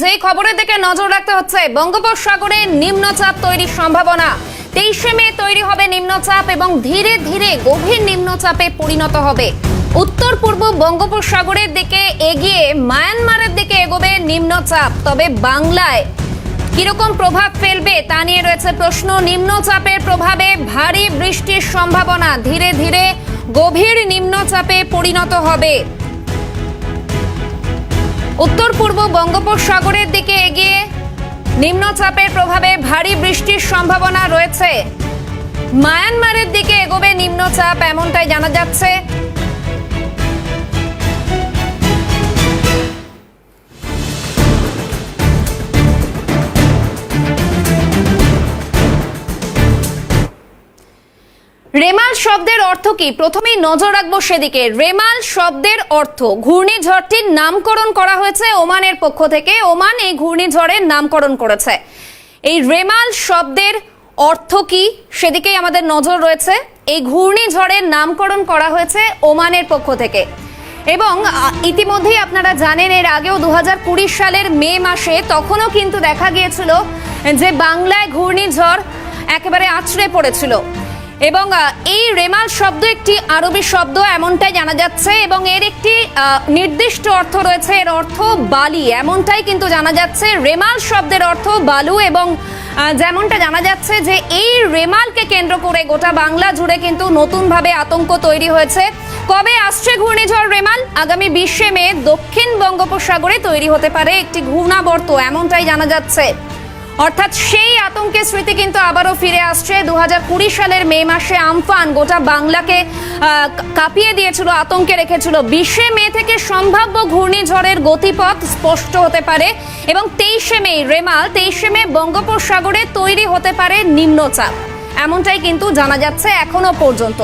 যেই খবরের দিকে নজর রাখতে হচ্ছে, বঙ্গোপসাগরে নিম্নচাপ তৈরির সম্ভাবনা। তেইশে মে তৈরি হবে নিম্নচাপ এবং ধীরে ধীরে গভীর নিম্নচাপে পরিণত হবে। উত্তর পূর্ব বঙ্গোপসাগরের দিকে এগিয়ে মায়ানমারের দিকে এগোবে নিম্নচাপ। তবে বাংলায় কীরকম প্রভাব ফেলবে তা নিয়ে রয়েছে প্রশ্ন। নিম্নচাপের প্রভাবে ভারী বৃষ্টির সম্ভাবনা ধীরে ধীরে গভীর নিম্নচাপে পরিণত হবে। উত্তর পূর্ব বঙ্গোপসাগরের দিকে এগিয়ে নিম্নচাপের প্রভাবে ভারী বৃষ্টির সম্ভাবনা রয়েছে। মায়ানমারের দিকে এগোবে নিম্নচাপ, এমনটাই জানা যাচ্ছে। রেমাল শব্দের অর্থ কি? প্রথমেই নজর রাখব সেদিকে। রেমাল শব্দের অর্থ, ঘূর্ণিঝড়টির নামকরণ করা হয়েছে ওমানের পক্ষ থেকে। ওমান এই ঘূর্ণিঝড়ের নামকরণ করেছে। এই রেমাল শব্দের অর্থ কি? সেদিকেই আমাদের নজর রয়েছে। এই ঘূর্ণিঝড়ের নামকরণ করা হয়েছে ওমানের পক্ষ থেকে। এবং ইতিমধ্যেই আপনারা জানেন, এর আগেও দু হাজার কুড়ি সালের মে মাসে তখনও কিন্তু দেখা গিয়েছিল যে বাংলায় ঘূর্ণিঝড় একেবারে আছড়ে পড়েছিল। এবং এই রেমাল শব্দ একটি আরবি শব্দ, এমনটাই জানা যাচ্ছে এবং এর একটি নির্দিষ্ট অর্থ রয়েছে, এর অর্থ বালি। এমনটাই কিন্তু জানা যাচ্ছে, রেমাল শব্দের অর্থ বালু এবং যেমনটা জানা যাচ্ছে যে এই রেমালকে কেন্দ্র করে গোটা বাংলা জুড়ে কিন্তু নতুনভাবে আতঙ্ক তৈরি হয়েছে। কবে আসছে ঘূর্ণিঝড় রেমাল? আগামী বিশে মে দক্ষিণ বঙ্গোপসাগরে তৈরি হতে পারে একটি ঘূর্ণাবর্ত, এমনটাই জানা যাচ্ছে। অর্থাৎ সেই আতঙ্কের স্মৃতি কিন্তু আবারও ফিরে আসছে। দু হাজার কুড়ি সালের মে মাসে আমফান গোটা বাংলাকে কাঁপিয়ে দিয়েছিল, আতঙ্কে রেখেছিল। বিশে মে থেকে সম্ভাব্য ঘূর্ণিঝড়ের গতিপথ স্পষ্ট হতে পারে এবং তেইশে মে রেমাল, তেইশে মে বঙ্গোপসাগরে তৈরি হতে পারে নিম্নচাপ। এমনটাই কিন্তু জানা যাচ্ছে এখনও পর্যন্ত।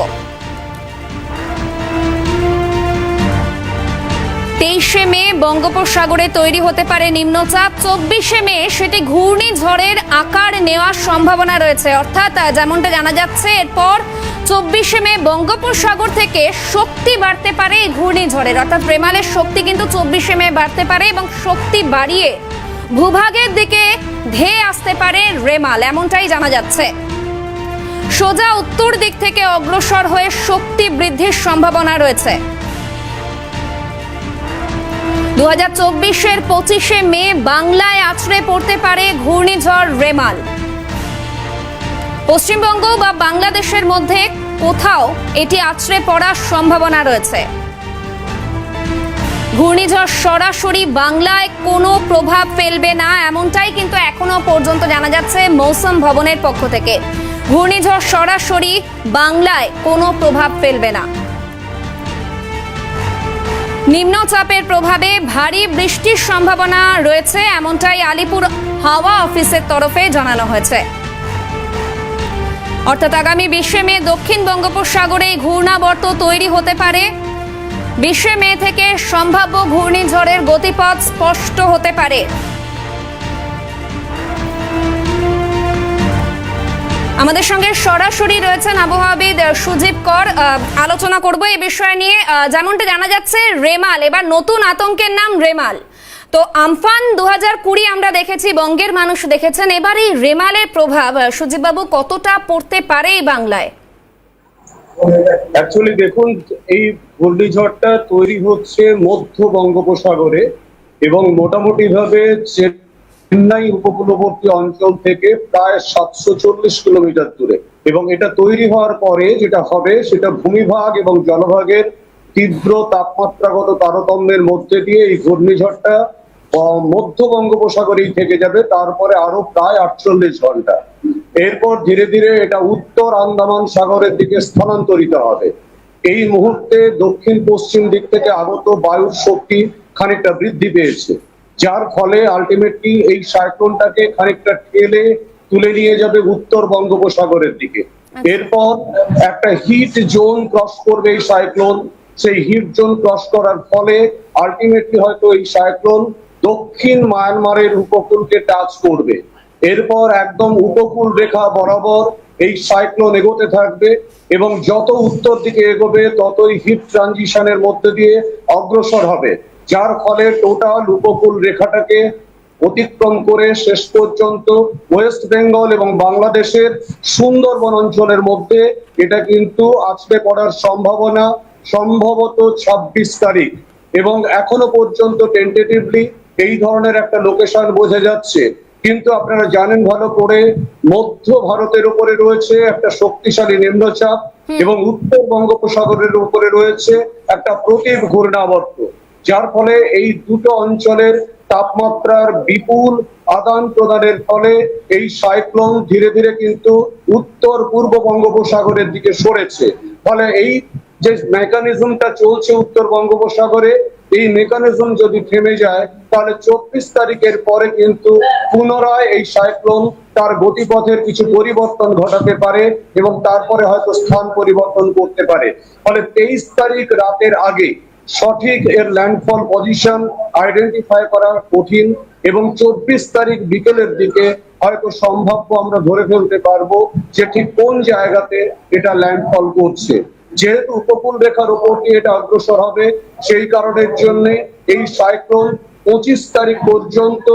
তেইশে মে বঙ্গোপসাগরে তৈরি হতে পারে নিম্নচাপ। চব্বিশে মে সেটি ঘূর্ণিঝড়ের আকার নেওয়ার সম্ভাবনা রয়েছে। অর্থাৎ যেমনটা জানা যাচ্ছে, এরপর চব্বিশে মে বঙ্গোপসাগর থেকে শক্তি বাড়তে পারে এই ঘূর্ণিঝড়ের। অর্থাৎ, প্রেমালের শক্তি কিন্তু চব্বিশে মে বাড়তে পারে এবং শক্তি বাড়িয়ে ভূভাগের দিকে ধেয়ে আসতে পারে রেমাল, এমনটাই জানা যাচ্ছে। সোজা উত্তর দিক থেকে অগ্রসর হয়ে শক্তি বৃদ্ধির সম্ভাবনা রয়েছে। দু হাজার চব্বিশের পঁচিশে মে বাংলায় আছড়ে পড়তে পারে ঘূর্ণিঝড় রেমাল। পশ্চিমবঙ্গ বা বাংলাদেশের মধ্যে কোথাও এটি আছড়ে পড়ার সম্ভাবনা রয়েছে। ঘূর্ণিঝড় সরাসরি বাংলায় কোনো প্রভাব ফেলবে না এমনটাই কিন্তু এখনও পর্যন্ত জানা যাচ্ছে মৌসুম ভবনের পক্ষ থেকে। ঘূর্ণিঝড় সরাসরি বাংলায় কোনো প্রভাব ফেলবে না। নিম্নচাপের প্রভাবে ভারী বৃষ্টির সম্ভাবনা রয়েছে, এমনটাই আলিপুর হাওয়া অফিসের তরফে জানানো হয়েছে। অর্থাৎ আগামী বিশে মে দক্ষিণ বঙ্গোপসাগরে ঘূর্ণাবর্ত তৈরি হতে পারে। বিশে মে থেকে সম্ভাব্য ঘূর্ণিঝড়ের গতিপথ স্পষ্ট হতে পারে। আমাদের সঙ্গে সরাসরি রয়েছেন আবহাওয়াবিদ সুজিব কর। আলোচনা করব এই বিষয় নিয়ে। যেমনটা জানা যাচ্ছে, রেমাল, এবার নতুন আতঙ্কের নাম রেমাল। তো আমফান দু হাজার কুড়ি আমরা দেখেছি, বঙ্গের মানুষ দেখেছেন। এবার এই রেমালের প্রভাব সুজিববাবু কতটা পড়তে পারে এই বাংলায়? অ্যাকচুয়ালি দেখুন, এই ঘূর্ণিঝড়টা তৈরি হচ্ছে মধ্য বঙ্গোপসাগরে এবং মোটামুটি ভাবে চেন্নাই উপকূলবর্তী অঞ্চল থেকে প্রায় সাতশো চল্লিশ কিলোমিটার দূরে। এবং এটা তৈরি হওয়ার পরে যেটা হবে, সেটা ভূমিভাগ এবং জলভাগের তীব্র তাপমাত্রাগত তারতম্যের মধ্যে দিয়ে এই ঘূর্ণিঝড়টা মধ্য বঙ্গোপসাগরেই থেকে যাবে, তারপরে আরও প্রায় আটচল্লিশ ঘণ্টা। এরপর ধীরে ধীরে এটা উত্তর আন্দামান সাগরের দিকে স্থানান্তরিত হবে। এই মুহূর্তে দক্ষিণ পশ্চিম দিক থেকে আগত বায়ুর শক্তি খানিকটা বৃদ্ধি পেয়েছে। যার ফলে আলটিমেটলি এই সাইক্লোনটাকে খানিকটা ঠেলে তুলে নিয়ে যাবে উত্তর বঙ্গোপসাগরের দিকে। এরপর একটা হিট জোন ক্রস করবে এই সাইক্লোন সেই হিট জোন ক্রস করার ফলে আলটিমেটলি হয়তো এই সাইক্লোন দক্ষিণ মায়ানমারের উপকূলকে টাচ করবে। এরপর একদম উপকূল রেখা বরাবর এই সাইক্লোন এগোতে থাকবে এবং যত উত্তর দিকে এগোবে ততই হিট ট্রানজিশনের মধ্যে দিয়ে অগ্রসর হবে। যার ফলে টোটাল উপকূল রেখাটাকে অতিক্রম করে শেষ পর্যন্ত ওয়েস্ট বেঙ্গল এবং বাংলাদেশের সুন্দরবন অঞ্চলের মধ্যে এটা কিন্তু আছড়ে পড়ার সম্ভাবনা সম্ভবত ছাব্বিশ তারিখ। এবং এখনও পর্যন্ত টেন্টেটিভলি এই ধরনের একটা লোকেশন বোঝা যাচ্ছে। কিন্তু আপনারা জানেন ভালো করে মধ্য ভারতের উপরে রয়েছে একটা শক্তিশালী নিম্নচাপ এবং উত্তর বঙ্গোপসাগরের উপরে রয়েছে একটা প্রতীপ ঘূর্ণাবর্ত। যার ফলে এই দুটো অঞ্চলের তাপমাত্রার বিপুল আদান প্রদানের ফলে এই সাইক্লোন ধীরে ধীরে কিন্তু উত্তর পূর্ব বঙ্গোপসাগরের দিকে সরেছে। ফলে এই যে মেকানিজমটা চলছে উত্তর বঙ্গোপসাগরে, এই মেকানিজম যদি থেমে যায়, তাহলে চব্বিশ তারিখের পরে কিন্তু পুনরায় এই সাইক্লোন তার গতিপথের কিছু পরিবর্তন ঘটাতে পারে এবং তারপরে হয়তো স্থান পরিবর্তন করতে পারে। ফলে তেইশ তারিখ রাতের আগে সঠিক এর ল্যান্ডফল পজিশন আইডেন্টিফাই করা কঠিন এবং চব্বিশ তারিখ বিকেলের দিকে হয়তো সম্ভাব্য আমরা ধরে ফেলতে পারব যে ঠিক কোন জায়গাতে এটা ল্যান্ডফল করছে। যেহেতু উপকূল রেখার উপর দিয়ে এটা অগ্রসর হবে, সেই কারণের জন্য এই সাইক্লোন পঁচিশ তারিখ পর্যন্ত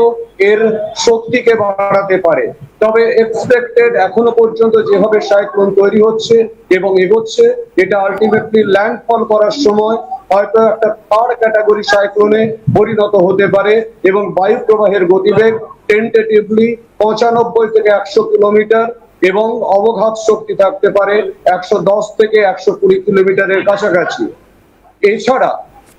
এর শক্তিকে বাড়াতে পারে। তবে এক্সপেক্টেড এখনও পর্যন্ত যেভাবে সাইক্লোন তৈরি হচ্ছে এবং এগোচ্ছে, এটা আলটিমেটলি ল্যান্ডফল করার সময় হয়তো একটা থার্ড ক্যাটাগরি সাইক্লোনে পরিণত হতে পারে এবং বায়ু প্রবাহের গতিবেগ টেন্টেটিভলি পঁচানব্বই থেকে একশো কিলোমিটার এবং অবঘাত শক্তি থাকতে পারে একশো দশ থেকে একশো কুড়ি কিলোমিটারের কাছাকাছি। এছাড়া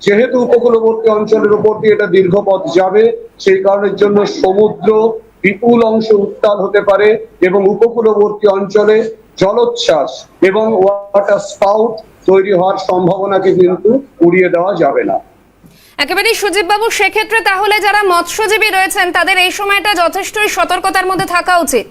যেহেতু উপকূলবর্তী অঞ্চলের উপর দিয়ে এটা দীর্ঘ পথ যাবে সেই কারণের জন্য সমুদ্র বিপুল অংশ উত্তাল হতে পারে এবং উপকূলবর্তী অঞ্চলে জলোচ্ছ্বাস এবং ওয়াটার স্পাউট তৈরি হওয়ার সম্ভাবনাকে কিন্তু উড়িয়ে দেওয়া যাবে না। একেবারে সুজিত বাবু সেক্ষেত্রে তাহলে যারা মৎস্যজীবী রয়েছেন তাদের এই সময়টা যথেষ্টই সতর্কতার মধ্যে থাকা উচিত।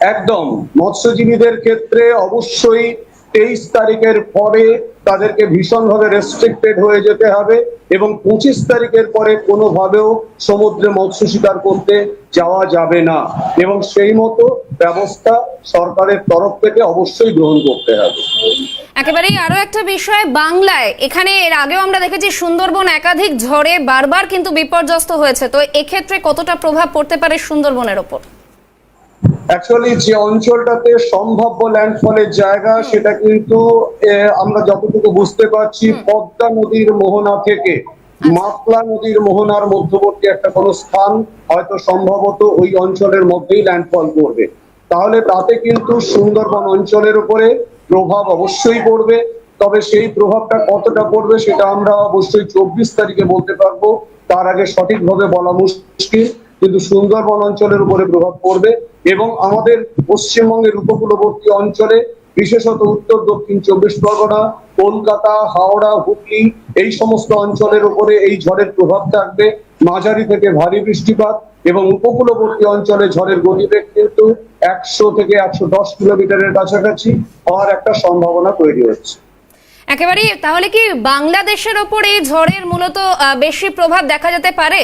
একদম মৎস্যজীবীদের ক্ষেত্রে অবশ্যই তেইশ তারিখের পরে তাদেরকে ভীষণভাবে রেস্ট্রিক্টেড হয়ে যেতে হবে এবং পঁচিশ তারিখের পরে কোনোভাবেও সমুদ্রে মৎস্য শিকার করতে যাওয়া যাবে না। এবং সেই মতো ব্যবস্থা সরকারের তরফ থেকে অবশ্যই গ্রহণ করতে হবে। একেবারেই আরও একটা বিষয়, বাংলায়। এখানে এর আগেও আমরা দেখেছি সুন্দরবন একাধিক ঝড়ে বারবার কিন্তু বিপর্যস্ত হয়েছে। তো এক্ষেত্রে কতটা প্রভাব পড়তে পারে সুন্দরবনের ওপর? অ্যাকচুয়ালি যে অঞ্চলটাতে সম্ভাব্য ল্যান্ডফলের জায়গা সেটা কিন্তু আমরা যতটুকু বুঝতে পারছি পদ্মা নদীর মোহনা থেকে মাতলা নদীর মোহনার মধ্যবর্তী একটা কোনো স্থান হয়তো সম্ভবত ওই অঞ্চলের মধ্যেই ল্যান্ডফল করবে। তাহলে তাতে কিন্তু সুন্দরবন অঞ্চলের উপরে প্রভাব অবশ্যই পড়বে। তবে সেই প্রভাবটা কতটা পড়বে সেটা আমরা অবশ্যই চব্বিশ তারিখে বলতে পারব। তার আগে সঠিকভাবে বলা মুশকিল কিন্তু সুন্দরবন অঞ্চলের উপরে প্রভাব পড়বে। এবং আমাদের পশ্চিমবঙ্গের উপকূলবর্তী অঞ্চলে, বিশেষত উত্তর, দক্ষিণ চব্বিশ পরগনা, কলকাতা, হাওড়া, হুগলি, এই সমস্ত অঞ্চলের উপরে এই ঝড়ের প্রভাব থাকবে। মাঝারি থেকে ভারী বৃষ্টিপাত এবং উপকূলবর্তী অঞ্চলে ঝড়ের গতিবেগ কিন্তু একশো থেকে একশো দশ কিলোমিটারের কাছাকাছি হওয়ার একটা সম্ভাবনা তৈরি হচ্ছে। একেবারেই, তাহলে কি বাংলাদেশের ওপর এই ঝড়ের মূলত বেশি প্রভাব দেখা যেতে পারে?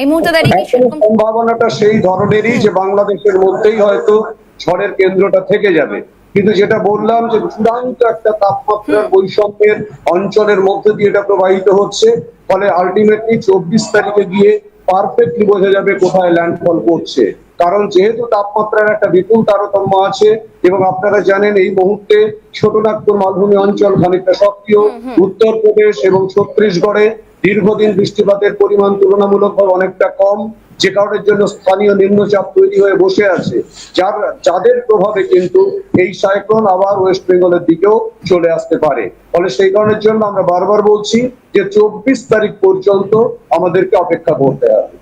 এই মুহূর্তে দাঁড়িয়ে সম্ভাবনাটা সেই ধরনেরই যে বাংলাদেশের মধ্যেই হয়তো ঝড়ের কেন্দ্রটা থেকে যাবে। কিন্তু যেটা বললাম যে চূড়ান্ত একটা তাপমাত্রার বৈষম্যের অঞ্চলের মধ্যে দিয়ে এটা প্রবাহিত হচ্ছে ফলে আলটিমেটলি চব্বিশ তারিখে গিয়ে পারফেক্টলি বোঝা যাবে কোথায় ল্যান্ডফল করছে। কারণ যেহেতু তাপমাত্রার একটা বিপুল তারতম্য আছে এবং আপনারা জানেন এই মুহূর্তে ছোটনাগপুর মালভূমি অঞ্চল খানিকটা সক্রিয়। উত্তরপ্রদেশ এবং ছত্তিশগড়ে দীর্ঘদিন বৃষ্টিপাতের পরিমাণ তুলনামূলকভাবে অনেকটা কম, যে কারণের জন্য স্থানীয় নিম্নচাপ তৈরি হয়ে বসে আছে। যার, যাদের প্রভাবে কিন্তু এই সাইক্লোন আবার ওয়েস্ট বেঙ্গলের দিকেও চলে আসতে পারে। ফলে সেই কারণের জন্য আমরা বারবার বলছি যে চব্বিশ তারিখ পর্যন্ত আমাদেরকে অপেক্ষা করতে হবে।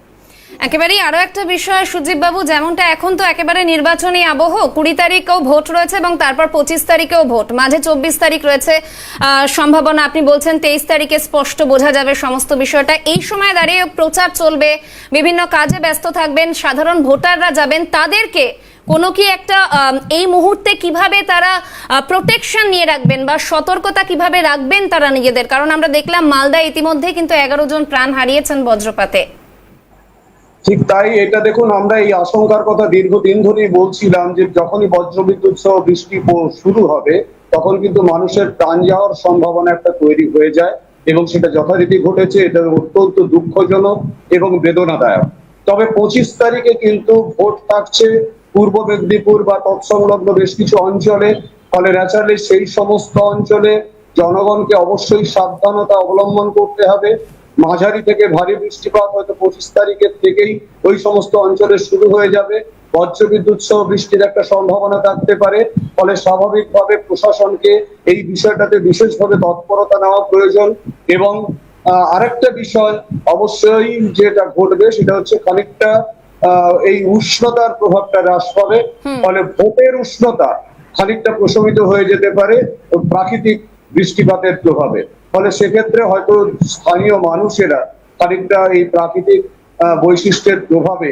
একেবারেই আরও একটা বিষয় সুজিত বাবু যেমনটা এখন তো একেবারে নির্বাচনী আবহ, কুড়ি তারিখেও ভোট রয়েছে এবং তারপর পঁচিশ তারিখেও ভোট। মাঝে চব্বিশ তারিখ রয়েছে সম্ভাবনা, আপনি বলছেন তেইশ তারিখে স্পষ্ট বোঝা যাবে সমস্ত বিষয়টা। এই সময় দাঁড়িয়ে প্রচার চলবে, বিভিন্ন কাজে ব্যস্ত থাকবেন, সাধারণ ভোটাররা যাবেন, তাদেরকে কোনো কি একটা এই মুহূর্তে কীভাবে তারা প্রোটেকশন নিয়ে রাখবেন বা সতর্কতা কীভাবে রাখবেন তারা নিজেদের? কারণ আমরা দেখলাম মালদা ইতিমধ্যে কিন্তু এগারো জন প্রাণ হারিয়েছেন বজ্রপাতে। ঠিক তাই এটা দেখুন, আমরা এই আশঙ্কার কথা দীর্ঘদিন ধরেই বলছিলাম যে যখনই বজ্রবিদ্যুৎ সহ বৃষ্টি শুরু হবে, তখন কিন্তু মানুষের প্রাণ যাওয়ার সম্ভাবনা একটা তৈরি হয়ে যায় এবং সেটা যথারীতি ঘটেছে। এটা অত্যন্ত দুঃখজনক এবং বেদনাদায়ক। তবে পঁচিশ তারিখে কিন্তু ভোট থাকছে পূর্ব মেদিনীপুর বা তৎসংলগ্ন বেশ কিছু অঞ্চলে। ফলে ন্যাচারালি সেই সমস্ত অঞ্চলে জনগণকে অবশ্যই সাবধানতা অবলম্বন করতে হবে। মাঝারি থেকে ভারী বৃষ্টিপাত হয়তো পঁচিশ তারিখের থেকেই ওই সমস্ত অঞ্চলে শুরু হয়ে যাবে। বজ্রবিদ্যুৎ সহ বৃষ্টির একটা সম্ভাবনা থাকতে পারে। ফলে স্বাভাবিকভাবে প্রশাসনকে এই বিষয়টাতে বিশেষভাবে তৎপরতা নেওয়া প্রয়োজন। এবং আহ, আরেকটা বিষয় অবশ্যই যেটা ঘটবে সেটা হচ্ছে খানিকটা আহ, এই উষ্ণতার প্রভাবটা হ্রাস পাবে। ফলে ভোটের উষ্ণতা খানিকটা প্রশমিত হয়ে যেতে পারে প্রাকৃতিক বৃষ্টিপাতের প্রভাবে। ফলে সেক্ষেত্রে হয়তো স্থানীয় মানুষেরা খানিকটা এই প্রাকৃতিক বৈশিষ্ট্যের প্রভাবে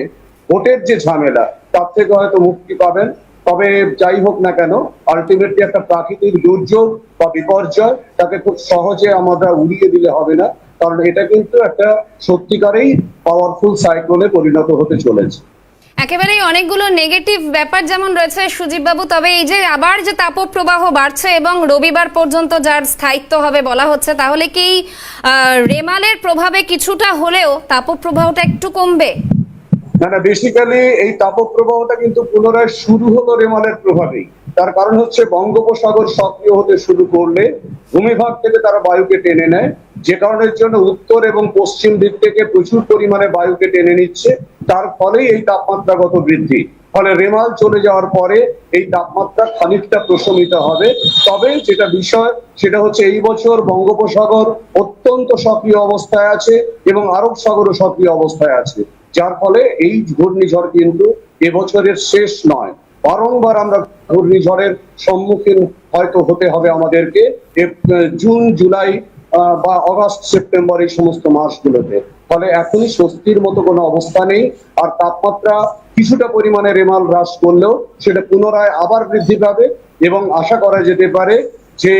ভোটের যে ঝামেলা, তার থেকে হয়তো মুক্তি পাবেন। তবে যাই হোক না কেন আলটিমেটলি একটা প্রাকৃতিক দুর্যোগ বা বিপর্যয় তাকে খুব সহজে আমরা উড়িয়ে দিলে হবে না। কারণ এটা কিন্তু একটা সত্যিকারেই পাওয়ারফুল সাইক্লোনে পরিণত হতে চলেছে। একেবারেই অনেকগুলো নেগেটিভ ব্যাপার যেমন রয়েছে সুজীব বাবু তবে এই যে আবার যে তাপপ্রবাহ বাড়ছে এবং রবিবার পর্যন্ত যার স্থায়িত্ব হবে বলা হচ্ছে, তাহলে কি রেমালের প্রভাবে কিছুটা হলেও তাপপ্রবাহটা একটু কমবে? না না বেসিক্যালি এই তাপপ্রবাহটা কিন্তু পুনরায় শুরু হলো রেমালের প্রভাবেই। তার কারণ হচ্ছে বঙ্গোপসাগর সক্রিয় হতে শুরু করলে ভূমিভাগ থেকে তারা বায়ুকে টেনে নেয়। যে কারণের জন্য উত্তর এবং পশ্চিম দিক থেকে প্রচুর পরিমাণে বায়ুকে টেনে নিচ্ছে, তার ফলেই এই তাপমাত্রাগত বৃদ্ধি। ফলে রেমাল চলে যাওয়ার পরে এই তাপমাত্রা খানিকটা প্রশমিত হবে। তবে যেটা বিষয়, সেটা হচ্ছে এই বছর বঙ্গোপসাগর অত্যন্ত সক্রিয় অবস্থায় আছে এবং আরব সাগরও সক্রিয় অবস্থায় আছে। যার ফলে এই ঘূর্ণিঝড় কিন্তু এবছরের শেষ নয়। বারংবার আমরা ঘূর্ণিঝড়ের সম্মুখীন হয়তো হতে হবে আমাদেরকে। জুন, জুলাই বা অগাস্ট, সেপ্টেম্বর এই সমস্ত মাসগুলোতে। ফলে এখনই স্বস্তির মতো কোনো অবস্থা নেই, আর তাপমাত্রা কিছুটা পরিমাণে রেমাল হ্রাস করলেও সেটা পুনরায় আবার বৃদ্ধি পাবে এবং আশা করা যেতে পারে যে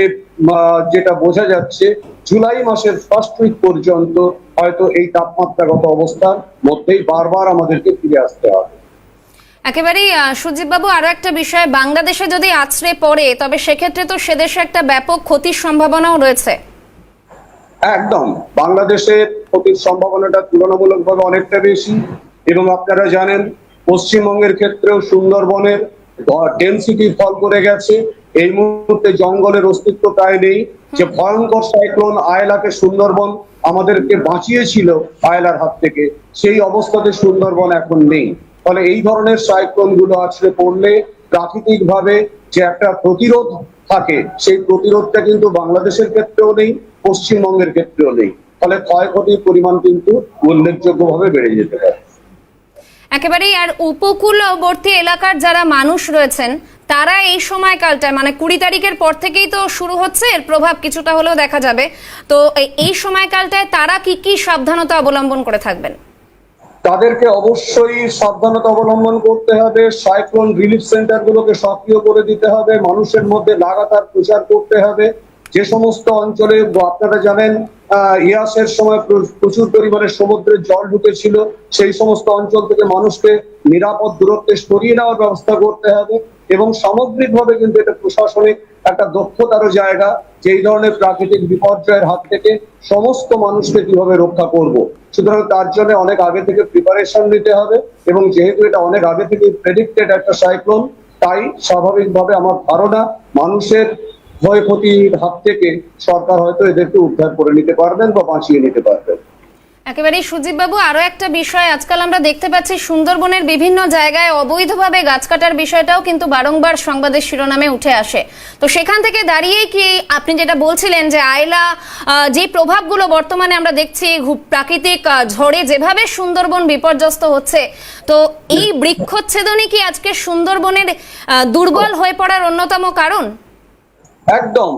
যেটা বোঝা যাচ্ছে, জুলাই মাসের ফার্স্ট উইক পর্যন্ত হয়তো এই তাপমাত্রাগত অবস্থার মধ্যেই বারবার আমাদেরকে ফিরে আসতে হবে। একেবারেই সুজীব বাবু আরও একটা বিষয়, বাংলাদেশে যদি আছড়ে পড়ে, তবে সেক্ষেত্রে তো সে দেশে একটা ব্যাপক ক্ষতির সম্ভাবনাও রয়েছে। একদম। বাংলাদেশের ক্ষতির সম্ভাবনাটা তুলনামূলকভাবে অনেকটা বেশি। এবং আপনারা জানেন, পশ্চিমবঙ্গের ক্ষেত্রেও সুন্দরবনের ডেন্সিটি ফল করে গেছে। এই মুহূর্তে জঙ্গলের অস্তিত্ব প্রায় নেই। যে ভয়ঙ্কর সাইক্লোন আয়লাকে সুন্দরবন আমাদেরকে বাঁচিয়েছিল আয়লার হাত থেকে, সেই অবস্থাতে সুন্দরবন এখন নেই। ফলে এই ধরনের সাইক্লোনগুলো আসলে পড়লে প্রাকৃতিক ভাবে যে একটা প্রতিরোধ থাকে। সেই প্রতিরোধটা কিন্তু বাংলাদেশের ক্ষেত্রেও নেই, পশ্চিমবঙ্গের ক্ষেত্রেও নেই। ফলে ক্ষয়ক্ষতির পরিমাণ কিন্তু উল্লেখযোগ্যভাবে বেড়ে যেতে পারে। একেবারেই, আর উপকূলবর্তী এলাকার যারা মানুষ রয়েছেন, তারা এই সময়কালটায় মানে কুড়ি তারিখের পর থেকেই তো শুরু হচ্ছে, এর প্রভাব কিছুটা হলেও দেখা যাবে। তো এই- সময়কালটায় তারা কি কি সাবধানতা অবলম্বন করে থাকবেন? তাদেরকে অবশ্যই সাবধানতা অবলম্বন করতে হবে। সাইক্লোন রিলিফ সেন্টারগুলোকে সক্রিয় করে দিতে হবে। মানুষের মধ্যে লাগাতার প্রচার করতে হবে। যে সমস্ত অঞ্চলে, আপনারা জানেন ইয়াসের সময় প্র- প্রচুর পরিমাণে সমুদ্রের জল ঢুকেছিল। সেই সমস্ত অঞ্চল থেকে মানুষকে নিরাপদ দূরত্বে সরিয়ে নেওয়ার ব্যবস্থা করতে হবে। এবং সামগ্রিকভাবে কিন্তু এটা প্রশাসনিক একটা দক্ষতারও জায়গা যে এই ধরনের প্রাকৃতিক বিপর্যয়ের হাত থেকে সমস্ত মানুষকে কীভাবে রক্ষা করব। সুতরাং তার জন্য অনেক আগে থেকে প্রিপারেশন নিতে হবে এবং যেহেতু এটা অনেক আগে থেকে প্রেডিক্টেড একটা সাইক্লোন তাই স্বাভাবিকভাবে আমার ধারণা মানুষের ক্ষয়ক্ষতির হাত থেকে সরকার হয়তো এদেরকে উদ্ধার করে নিতে পারবেন বা বাঁচিয়ে নিতে পারবেন। একেবারেই সুজীব বাবু আরও একটা বিষয় আজকাল আমরা দেখতে পাচ্ছি, সুন্দরবনের বিভিন্ন জায়গায় অবৈধভাবে গাছ কাটার বিষয়টাও কিন্তু বারংবার সংবাদের শিরোনামে উঠে আসে। তো সেখান থেকে দাঁড়িয়ে কি আপনি যেটা বলছিলেন যে আয়লা যে প্রভাবগুলো বর্তমানে আমরা দেখছি প্রাকৃতিক ঝড়ে যেভাবে সুন্দরবন বিপর্যস্ত হচ্ছে, তো এই বৃক্ষচ্ছেদনই কি আজকে সুন্দরবনের দুর্বল হয়ে পড়ার অন্যতম কারণ? একদম।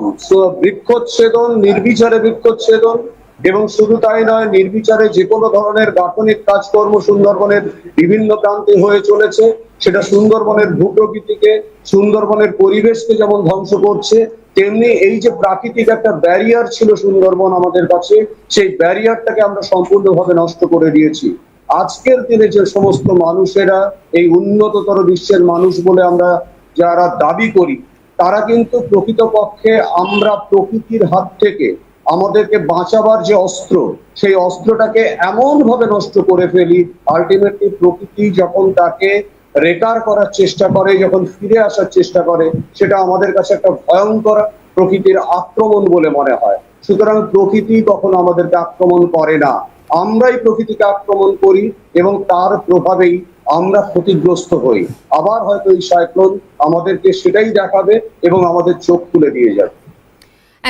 বৃক্ষচ্ছেদন, নির্বিচারে বৃক্ষচ্ছেদন এবং শুধু তাই নয়, নির্বিচারে যে কোনো ধরনের গাঠনিক কাজকর্ম সুন্দরবনের বিভিন্ন প্রান্তে হয়ে চলেছে। সেটা সুন্দরবনের ভূপ্রকৃতিকে, সুন্দরবনের পরিবেশকে যেমন ধ্বংস করছে, তেমনি এই যে প্রাকৃতিক একটা ব্যারিয়ার ছিল সুন্দরবন আমাদের কাছে, সেই ব্যারিয়ারটাকে আমরা সম্পূর্ণভাবে নষ্ট করে দিয়েছি। আজকের দিনে যে সমস্ত মানুষেরা এই উন্নততর বিশ্বের মানুষ বলে আমরা যারা দাবি করি, তারা কিন্তু প্রকৃতপক্ষে আমরা প্রকৃতির হাত থেকে আমাদেরকে বাঁচাবার যে অস্ত্র, সেই অস্ত্রটাকে এমন ভাবে নষ্ট করে ফেলি আলটিমেটলি প্রকৃতি যখন তাকে রেকার করার চেষ্টা করে, যখন ফিরে আসার চেষ্টা করে, সেটা আমাদের কাছে একটা ভয়ঙ্কর প্রকৃতির আক্রমণ বলে মনে হয়। সুতরাং প্রকৃতি কখনো আমাদেরকে আক্রমণ করে না। আমরাই প্রকৃতিকে আক্রমণ করি এবং তার প্রভাবেই আমরা ক্ষতিগ্রস্ত হই। আবার হয়তো এই সাইক্লোন আমাদেরকে সেটাই দেখাবে এবং আমাদের চোখ খুলে দিয়ে যাবে।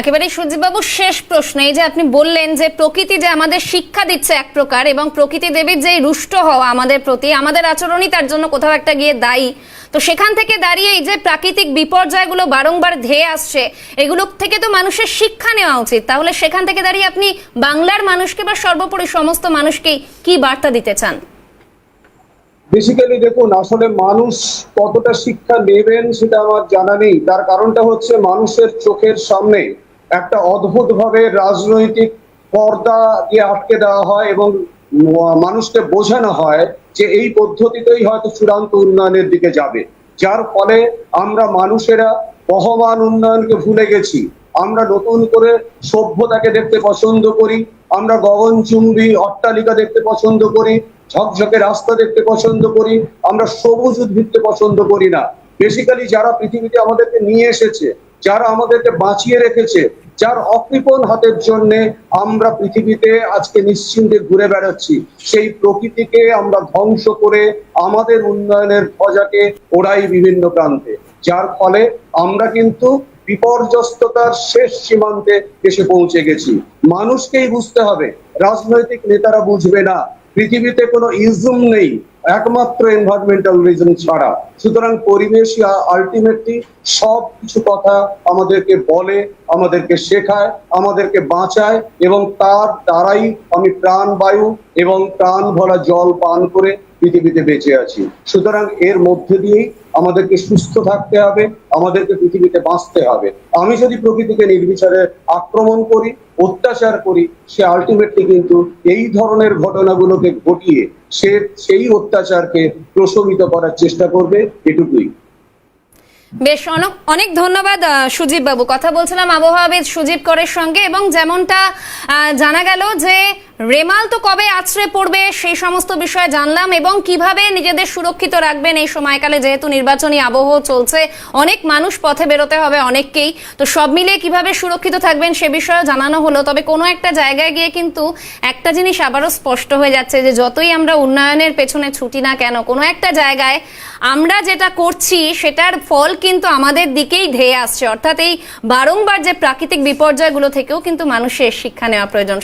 একেবারে সুজিতবাবু শেষ প্রশ্ন। এই যে আপনি বললেন যে প্রকৃতি যে আমাদের শিক্ষা দিচ্ছে এক প্রকার এবং প্রকৃতি দেবীর যে রুষ্ট হওয়া আমাদের প্রতি, আমাদের আচরণই তার জন্য কোথাও একটা গিয়ে দায়ী। তো সেখান থেকে দাঁড়িয়ে এই যে প্রাকৃতিক বিপর্যয়গুলো বারংবার ধেয়ে আসছে, এগুলো থেকে তো মানুষের শিক্ষা নেওয়া উচিত। তাহলে সেখান থেকে দাঁড়িয়ে আপনি বাংলার মানুষকে বা সর্বোপরি সমস্ত মানুষকেই কি বার্তা দিতে চান? বেসিক্যালি দেখুন, আসলে মানুষ কতটা শিক্ষা নেবেন সেটা আমার জানা নেই। তার কারণটা হচ্ছে মানুষের চোখের সামনে একটা অদ্ভুত ভাবে রাজনৈতিক পর্দা দিয়ে আটকে দেওয়া হয় এবং মানুষকে বোঝানো হয় যে এই পদ্ধতিতেই হয়তো চূড়ান্ত উন্নয়নের দিকে যাবে। যার ফলে আমরা মানুষেরা বহমান উন্নয়নকে ভুলে গেছি। আমরা নতুন করে সভ্যতাকে দেখতে পছন্দ করি, আমরা গগনচুম্বী অট্টালিকা দেখতে পছন্দ করি, ঝকঝকে রাস্তা দেখতে পছন্দ করি, আমরা সবুজ উদ্ভিদকে পছন্দ করি না। বেসিক্যালি যারা পৃথিবীতে আমাদেরকে নিয়ে এসেছে যারা আমাদেরকে বাঁচিয়ে রেখেছে, যার অকৃপণ হাতের জন্য আমরা পৃথিবীতে আজকে নিশ্চিন্তে ঘুরে বেড়াচ্ছি, সেই প্রকৃতিকে আমরা ধ্বংস করে আমাদের উন্নয়নের ধ্বজাকে ওড়াই বিভিন্ন প্রান্তে। যার ফলে আমরা কিন্তু বিপর্যস্ততার শেষ সীমান্তে এসে পৌঁছে গেছি। মানুষকেই বুঝতে হবে, রাজনৈতিক নেতারা বুঝবে না, পৃথিবীতে কোনো ইজম নেই। একমাত্র এনভায়রনমেন্টাল রিজন ছাড়া। সুতরাং পরিবেশ আলটিমেটলি সব কিছু কথা আমাদেরকে বলে, আমাদেরকে শেখায়, আমাদেরকে বাঁচায় এবং তার দ্বারাই আমি প্রাণ বায়ু এবং প্রাণ ভরা জল পান করে পৃথিবীতে বেঁচে আছি। সুতরাং এর মধ্যে দিয়েই আমাদেরকে সুস্থ থাকতে হবে, আমাদেরকে পৃথিবীতে বাঁচতে হবে। আমি যদি প্রকৃতিকে নির্বিচারে আক্রমণ করি, অত্যাচার করি, সে আলটিমেটলি কিন্তু এই ধরনের ঘটনাগুলোকে ঘটিয়ে সে সেই অত্যাচারকে প্রশমিত করার চেষ্টা করবে এটুকুই। বেশ, অনেক অনেক ধন্যবাদ সুজীব বাবু কথা বলছিলাম আবহাওয়াবিদ সুজীব করের সঙ্গে এবং যেমনটা জানা গেল যে রেমাল তো কবে আছড়ে পড়বে সেই সমস্ত বিষয়ে জানলাম এবং কীভাবে নিজেদের সুরক্ষিত রাখবেন এই সময়কালে যেহেতু নির্বাচনী আবহ চলছে, অনেক মানুষ পথে বেরোতে হবে অনেককেই। তো সব মিলিয়ে কীভাবে সুরক্ষিত থাকবেন সে বিষয়ে জানানো হলো, তবে কোনো একটা জায়গায় গিয়ে কিন্তু একটা জিনিস আবারও স্পষ্ট হয়ে যাচ্ছে যে যতই আমরা উন্নয়নের পেছনে ছুটি না কেন, কোনো একটা জায়গায় আমরা যেটা করছি সেটার ফল কিন্তু আমাদের দিকেই ধেয়ে আসছে। অর্থাৎ এই বারংবার যে প্রাকৃতিক বিপর্যয়গুলো থেকেও কিন্তু মানুষের শিক্ষা নেওয়া প্রয়োজন।